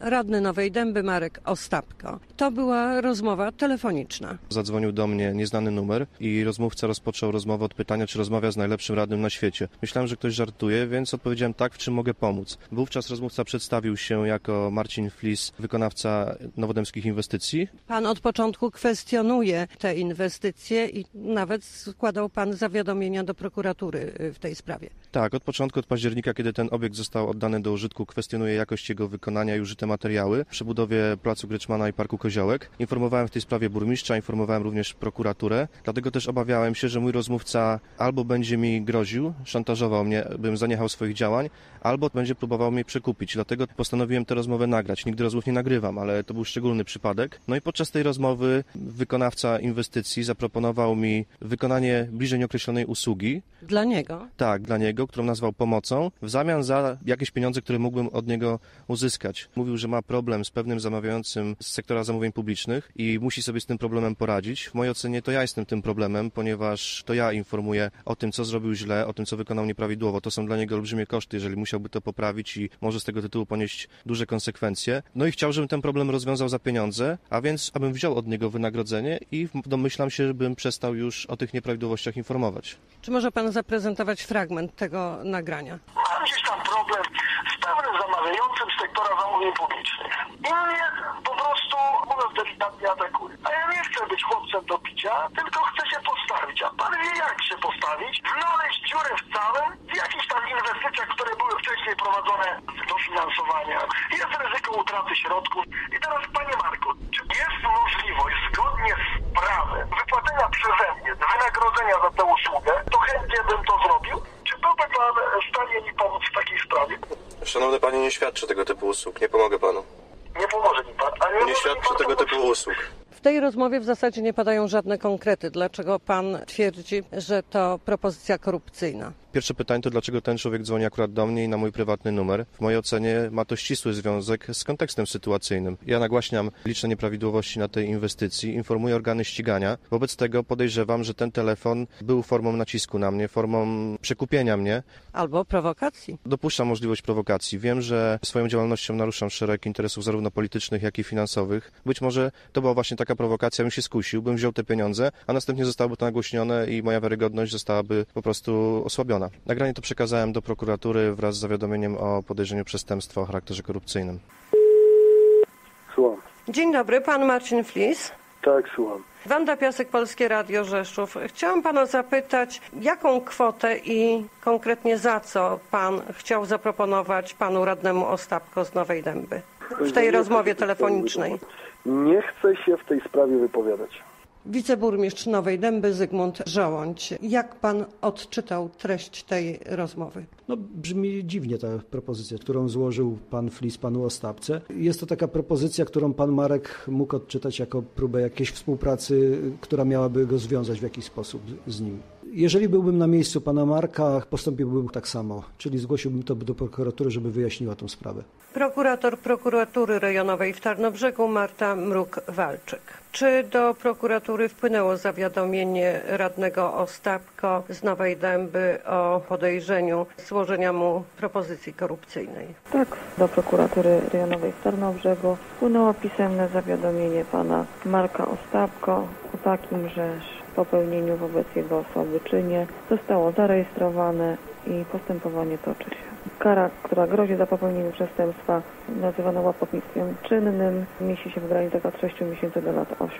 radny Nowej Dęby Marek Ostapko. To była rozmowa telefoniczna. Zadzwonił do mnie nieznany numer i rozmówca rozpoczął rozmowę od pytania, czy rozmawia z najlepszym radnym na świecie. Myślałem, że ktoś żartuje, więc odpowiedziałem tak, w czym mogę pomóc. Wówczas rozmówca przedstawił się jako Marcin Flis, wykonawca nowodemskich inwestycji. Pan od początku kwestionuje te inwestycje i nawet składał pan zawiadomienia do prokuratury y, w tej sprawie. Tak, od początku, od października, kiedy ten obiekt został oddany do użytku, kwestionuję jakość jego wykonania i użyte materiały przy budowie Placu Gryczmana i Parku Koziołek. Informowałem w tej sprawie burmistrza, informowałem również prokuraturę, dlatego też obawiałem się, że mój rozmówca albo będzie mi groził, szantażował mnie, bym zaniechał swoich działań, albo będzie próbował mnie przekupić. Dlatego postanowiłem tę rozmowę nagrać. Nigdy rozmów nie nagrywam, ale to był szczególny przypadek. No i podczas tej rozmowy wykonawca inwestycji zaproponował mi wykonanie bliżej nieokreślonej usługi. Dla niego? Tak, dla niego, którą nazwał pomocą, w zamian za jakieś pieniądze, które mógłbym od niego uzyskać. Mówił, że ma problem z pewnym zamawiającym z sektora zamówień publicznych i musi sobie z tym problemem poradzić. W mojej ocenie to ja jestem tym problemem, ponieważ to ja informuję o tym, co zrobił źle, o tym, co wykonał nieprawidłowo. To są dla niego olbrzymie koszty, jeżeli musiałby to poprawić i może z tego tytułu ponieść duże konsekwencje. No i chciał, żebym ten problem rozwiązał za pieniądze, a więc abym wziął od niego wynagrodzenie i domyślam się, żebym przestał już o tych nieprawidłowościach informować. Czy może pan zaprezentować fragment tego nagrania? Mam gdzieś tam problem z pewnym zamawiającym sektora zamówień publicznych. I mnie po prostu, mówiąc delikatnie, atakuje. A ja nie chcę być chłopcem do picia, tylko chcę się postawić. A pan wie jak się postawić? Znaleźć dziurę w całym w jakichś tam inwestycjach, które były wcześniej prowadzone z dofinansowania. Jest ryzyko utraty środków. I teraz, panie Marku, czy jest możliwość zgodnie z prawem wypłacenia przeze mnie wynagrodzenia za tę usługę, to chętnie bym to zrobił. Czy byłby pan w stanie mi pomóc w takiej sprawie? Szanowny panie, nie świadczę tego typu usług. Nie pomogę panu. Nie pomoże mi pan. A nie, pan tego typu usług. W tej rozmowie w zasadzie nie padają żadne konkrety. Dlaczego pan twierdzi, że to propozycja korupcyjna? Pierwsze pytanie to dlaczego ten człowiek dzwoni akurat do mnie i na mój prywatny numer. W mojej ocenie ma to ścisły związek z kontekstem sytuacyjnym. Ja nagłaśniam liczne nieprawidłowości na tej inwestycji, informuję organy ścigania. Wobec tego podejrzewam, że ten telefon był formą nacisku na mnie, formą przekupienia mnie. Albo prowokacji. Dopuszczam możliwość prowokacji. Wiem, że swoją działalnością naruszam szereg interesów zarówno politycznych, jak i finansowych. Być może to była właśnie taka prowokacja, bym się skusił, bym wziął te pieniądze, a następnie zostałoby to nagłośnione i moja wiarygodność zostałaby po prostu osłabiona. Nagranie to przekazałem do prokuratury wraz z zawiadomieniem o podejrzeniu przestępstwa o charakterze korupcyjnym. Słucham. Dzień dobry, pan Marcin Flis. Tak, słucham. Wanda Piasek, Polskie Radio Rzeszów. Chciałam pana zapytać, jaką kwotę i konkretnie za co pan chciał zaproponować panu radnemu Ostapko z Nowej Dęby w tej rozmowie telefonicznej? Nie chcę się w tej sprawie wypowiadać. Wiceburmistrz Nowej Dęby Zygmunt Żołądź. Jak pan odczytał treść tej rozmowy? No, brzmi dziwnie ta propozycja, którą złożył pan Flis panu Ostapce. Jest to taka propozycja, którą pan Marek mógł odczytać jako próbę jakiejś współpracy, która miałaby go związać w jakiś sposób z nim. Jeżeli byłbym na miejscu pana Marka, postąpiłbym tak samo, czyli zgłosiłbym to do prokuratury, żeby wyjaśniła tę sprawę. Prokurator prokuratury rejonowej w Tarnobrzegu Marta Mruk-Walczyk. Czy do prokuratury wpłynęło zawiadomienie radnego Ostapko z Nowej Dęby o podejrzeniu złożenia mu propozycji korupcyjnej? Tak, do prokuratury rejonowej w Tarnobrzegu wpłynęło pisemne zawiadomienie pana Marka Ostapko o takim, że popełnieniu wobec jego osoby czynie zostało zarejestrowane i postępowanie toczy się. Kara, która grozi za popełnienie przestępstwa nazywana łapownictwem czynnym, mieści się w granicach od 6 miesięcy do lat 8.